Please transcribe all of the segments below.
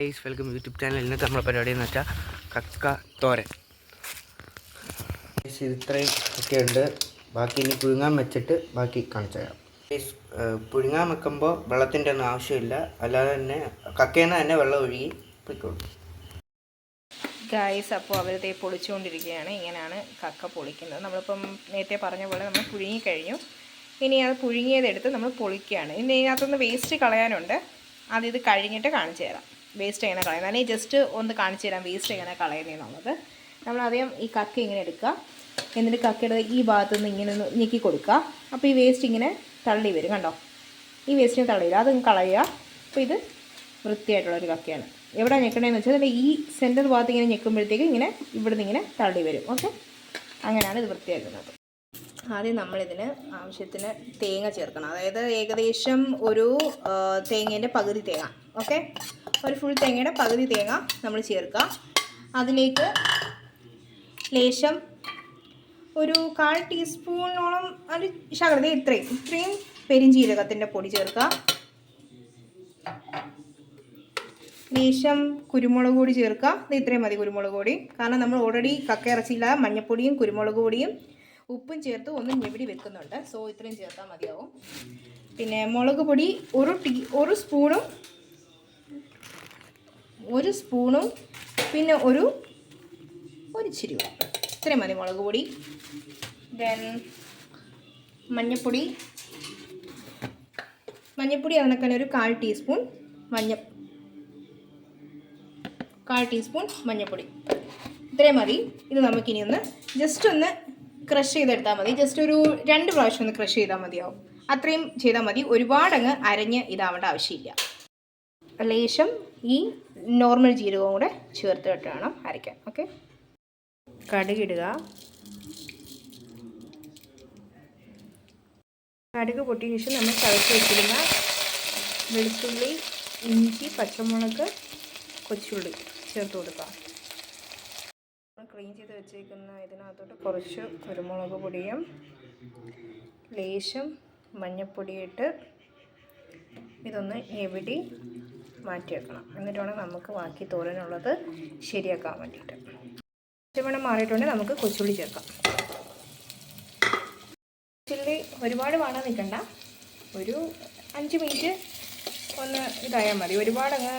Guys welcome YouTube channel ഇന്നത്തെ നമ്മുടെ പരിപാടി എന്ന് വെച്ചാൽ കക്ക തോരൻ. ഇത് ഇത്രയും ഒക്കെ ഉണ്ട്. ബാക്കി ഇനി പുഴുങ്ങാൻ വെച്ചിട്ട് ബാക്കി കാണിച്ചു തരാം. ഗൈസ് പുഴുങ്ങാൻ വെക്കുമ്പോൾ വെള്ളത്തിന്റെ ഒന്നും ആവശ്യമില്ല. അല്ലാതെ തന്നെ കക്കയിൽ തന്നെ വെള്ളം ഒഴുകി പൊയ്ക്കോളും. ഗായ്സ് അപ്പോൾ അവർ തേ പൊളിച്ചുകൊണ്ടിരിക്കുകയാണ്. ഇങ്ങനെയാണ് കക്ക പൊളിക്കുന്നത്. നമ്മളിപ്പം നേരത്തെ പറഞ്ഞ പോലെ നമ്മൾ പുഴുങ്ങി കഴിഞ്ഞു. ഇനി അത് പുഴുങ്ങിയതെടുത്ത് നമ്മൾ പൊളിക്കുകയാണ്. ഇനി ഇതിനകത്തുനിന്ന് വേസ്റ്റ് കളയാനുണ്ട്. അത് ഇത് കഴിഞ്ഞിട്ട് കാണിച്ചു തരാം. വേസ്റ്റ് എങ്ങനെ കളയുന്നത്. അല്ലെങ്കിൽ ജസ്റ്റ് ഒന്ന് കാണിച്ചു തരാം വേസ്റ്റ് എങ്ങനെ കളയുന്നതെന്നുള്ളത് നമ്മൾ ആദ്യം ഈ കക്ക ഇങ്ങനെ എടുക്കുക. എന്നിട്ട് കക്കയുടെ ഈ ഭാഗത്തു നിന്ന് ഇങ്ങനെ ഒന്ന് ഞെക്കി കൊടുക്കുക. അപ്പോൾ ഈ വേസ്റ്റ് ഇങ്ങനെ തള്ളി വരും കണ്ടോ? ഈ വേസ്റ്റിനെ തള്ളിയില്ല അത് കളയുക. അപ്പോൾ ഇത് വൃത്തിയായിട്ടുള്ള ഒരു കക്കയാണ്. എവിടെ ഞെക്കണേന്ന് വെച്ചാൽ അതിന്റെ ഈ സെന്റർ ഭാഗത്ത് ഇങ്ങനെ ഞെക്കുമ്പോഴത്തേക്ക് ഇങ്ങനെ ഇവിടുന്ന് ഇങ്ങനെ തള്ളി വരും. ഓക്കെ അങ്ങനെയാണ് ഇത് വൃത്തിയാക്കുന്നത്. ആദ്യം നമ്മളിതിന് ആവശ്യത്തിന് തേങ്ങ ചേർക്കണം. അതായത് ഏകദേശം ഒരു തേങ്ങേന്റെ പകുതി തേങ്ങ. ഓക്കെ? ഒരു ഫുൾ തേങ്ങയുടെ പകുതി തേങ്ങ നമ്മൾ ചേർക്കുക. അതിലേക്ക് ലേശം ഒരു കാൽ ടീസ്പൂണോളം ഒരു ശകലത ഇത്രയും. ഇത്രയും പെരിഞ്ചീരകത്തിന്റെ പൊടി ചേർക്കുക. ലേശം കുരുമുളക് പൊടി ചേർക്കുക. ഇത് ഇത്രയും മതി കുരുമുളക് പൊടി. കാരണം നമ്മൾ ഓൾറെഡി കക്ക ഇറച്ചിയില്ല മഞ്ഞപ്പൊടിയും കുരുമുളക് പൊടിയും ഉപ്പും ചേർത്ത് ഒന്ന് ഞെവിടി വെക്കുന്നുണ്ട്. സോ ഇത്രയും ചേർത്താൽ മതിയാവും. പിന്നെ മുളക് പൊടി ഒരു ടീ ഒരു സ്പൂണും ഒരു സ്പൂണും പിന്നെ ഒരു ഒരു ഇച്ചിരി ഇത്രയും മതി മുളക് പൊടി. ദെൻ മഞ്ഞപ്പൊടി. മഞ്ഞപ്പൊടി അതിനൊക്കെ ഒരു കാൽ ടീസ്പൂൺ മഞ്ഞ കാൽ ടീസ്പൂൺ മഞ്ഞപ്പൊടി. ഇത്രയും മതി. ഇത് നമുക്കിനി ഒന്ന് ജസ്റ്റ് ഒന്ന് ക്രഷ് ചെയ്തെടുത്താൽ മതി. ജസ്റ്റ് ഒരു രണ്ട് പ്രാവശ്യം ഒന്ന് ക്രഷ് ചെയ്താൽ മതിയാവും. അത്രയും ചെയ്താൽ മതി. ഒരുപാടങ്ങ് അരഞ്ഞ് ഇതാവേണ്ട ആവശ്യമില്ല. ലേശം ഈ നോർമൽ ജീരകവും കൂടെ ചേർത്തിട്ട് വേണം അരയ്ക്കാൻ. ഓക്കെ കടുകിടുക കടുക് പൊട്ടിയ ശേഷം നമ്മൾ ചതച്ച് വെച്ചിരുന്ന വെളുത്തുള്ളി ഇഞ്ചി പച്ചമുളക് കൊച്ചുള്ളി ചേർത്ത് കൊടുക്കാം ക്ലീൻ ചെയ്ത് വെച്ചേക്കുന്ന ഇതിനകത്തോട്ട് കുറച്ച് കുരുമുളക് പൊടിയും ലേശം മഞ്ഞൾപ്പൊടിയിട്ട് ഇതൊന്ന് എവിടി മാറ്റി വെക്കണം വേണം നമുക്ക് ബാക്കി തോരനുള്ളത് ശരിയാക്കാൻ വേണ്ടിയിട്ട്. പച്ചമണം മാറിയിട്ടുണ്ടെങ്കിൽ നമുക്ക് കൊച്ചുള്ളി ചേർക്കാം. കൊച്ചുള്ളി ഒരുപാട് വേണം നിൽക്കണ്ട. ഒരു അഞ്ച് മിനിറ്റ് ഒന്ന് ഇതായാൽ മതി. ഒരുപാടങ്ങ്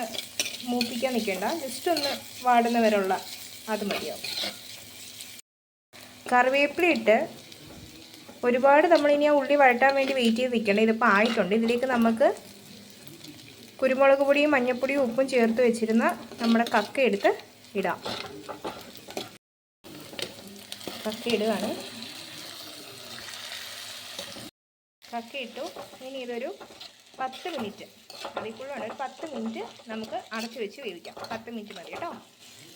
മൂപ്പിക്കാൻ നിൽക്കണ്ട. ജസ്റ്റ് ഒന്ന് വാടുന്ന വരെയുള്ള അത് മതിയാവും. കറിവേപ്പില ഇട്ട് ഒരുപാട് നമ്മളിനി ആ ഉള്ളി വഴട്ടാൻ വേണ്ടി വെയിറ്റ് ചെയ്ത് നിൽക്കണം ഇതിപ്പോൾ ആയിട്ടുണ്ട്. ഇതിലേക്ക് നമുക്ക് കുരുമുളക് പൊടിയും മഞ്ഞൾപ്പൊടിയും ഉപ്പും ചേർത്ത് വെച്ചിരുന്ന നമ്മുടെ കക്ക എടുത്ത് ഇടാം. കക്ക ഇടുകയാണ് കക്ക ഇട്ടു. ഇനി ഇതൊരു പത്ത് മിനിറ്റ് അതിൽ കൂടുതലാണ് ഒരു പത്ത് മിനിറ്റ് നമുക്ക് അടച്ചു വെച്ച് വേവിക്കാം. പത്ത് മിനിറ്റ് മതി കേട്ടോ.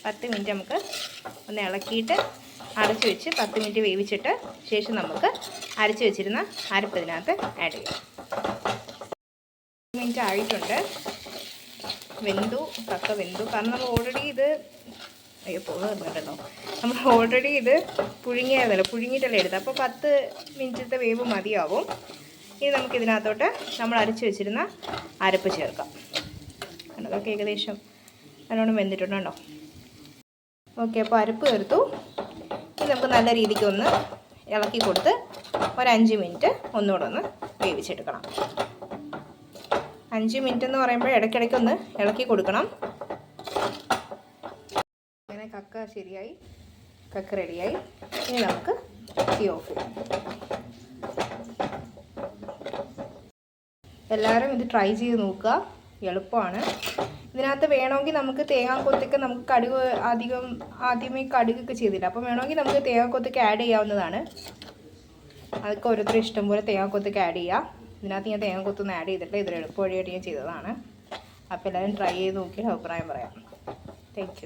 പത്ത് മിനിറ്റ് നമുക്ക് ഒന്ന് ഇളക്കിയിട്ട് അടച്ചു വെച്ച് പത്ത് മിനിറ്റ് വേവിച്ചിട്ട് ശേഷം നമുക്ക് അരച്ച് വെച്ചിരുന്ന അരപ്പ് ഇതിനകത്ത് ആഡ് ചെയ്യാം മിനിറ്റ് ആയിട്ടുണ്ട്. വെന്തു കക്ക വെന്തു. കാരണം നമ്മൾ ഓൾറെഡി ഇത് അയ്യോ പോകുന്നുണ്ടല്ലോ നമ്മൾ ഓൾറെഡി ഇത് പുഴുങ്ങിയതല്ലോ പുഴുങ്ങിയിട്ടല്ലേ എടുത്തത്. അപ്പോൾ പത്ത് മിനിറ്റത്തെ വേവ് മതിയാവും. ഇനി നമുക്ക് ഇതിനകത്തോട്ട് നമ്മൾ അരച്ച് വെച്ചിരുന്ന അരപ്പ് ചേർക്കാം. അതൊക്കെ ഏകദേശം നല്ലോണം വെന്തിട്ടുണ്ടോ ഓക്കെ അപ്പോൾ അരപ്പ് ചേർത്തു. ഇത് നമുക്ക് നല്ല രീതിക്ക് ഒന്ന് ഇളക്കി കൊടുത്ത് ഒരു മിനിറ്റ് ഒന്നുകൂടെ ഒന്ന് വേവിച്ചെടുക്കണം. അഞ്ച് മിനിറ്റ് എന്ന് പറയുമ്പോൾ ഇടയ്ക്കിടയ്ക്ക് ഒന്ന് ഇളക്കി കൊടുക്കണം. അങ്ങനെ കക്ക ശരിയായി കക്ക റെഡിയായി ഇനി നമുക്ക് തീ ഓഫ് ചെയ്യാം. എല്ലാവരും ഇത് ട്രൈ ചെയ്ത് നോക്കുക. എളുപ്പമാണ്. ഇതിനകത്ത് വേണമെങ്കിൽ നമുക്ക് തേങ്ങാക്കൊത്തൊക്കെ നമുക്ക് കടുക് അധികം ആദ്യമേ കടുകൊക്കെ ചെയ്തില്ല അപ്പം വേണമെങ്കിൽ നമുക്ക് തേങ്ങാക്കൊത്തൊക്കെ ആഡ് ചെയ്യാവുന്നതാണ്. അതൊക്കെ ഓരോരുത്തരും ഇഷ്ടം പോലെ തേങ്ങാക്കൊത്തൊക്കെ ആഡ് ചെയ്യുക ഇതിനകത്ത് ഞാൻ തേങ്ങാക്കൊത്തൊന്നും ആഡ് ചെയ്തിട്ടില്ല. ഇതൊരു എളുപ്പവഴിയായിട്ട് ഞാൻ ചെയ്തതാണ്. അപ്പോൾ എല്ലാവരും ട്രൈ ചെയ്ത് നോക്കിയിട്ട് അഭിപ്രായം പറയാം. താങ്ക്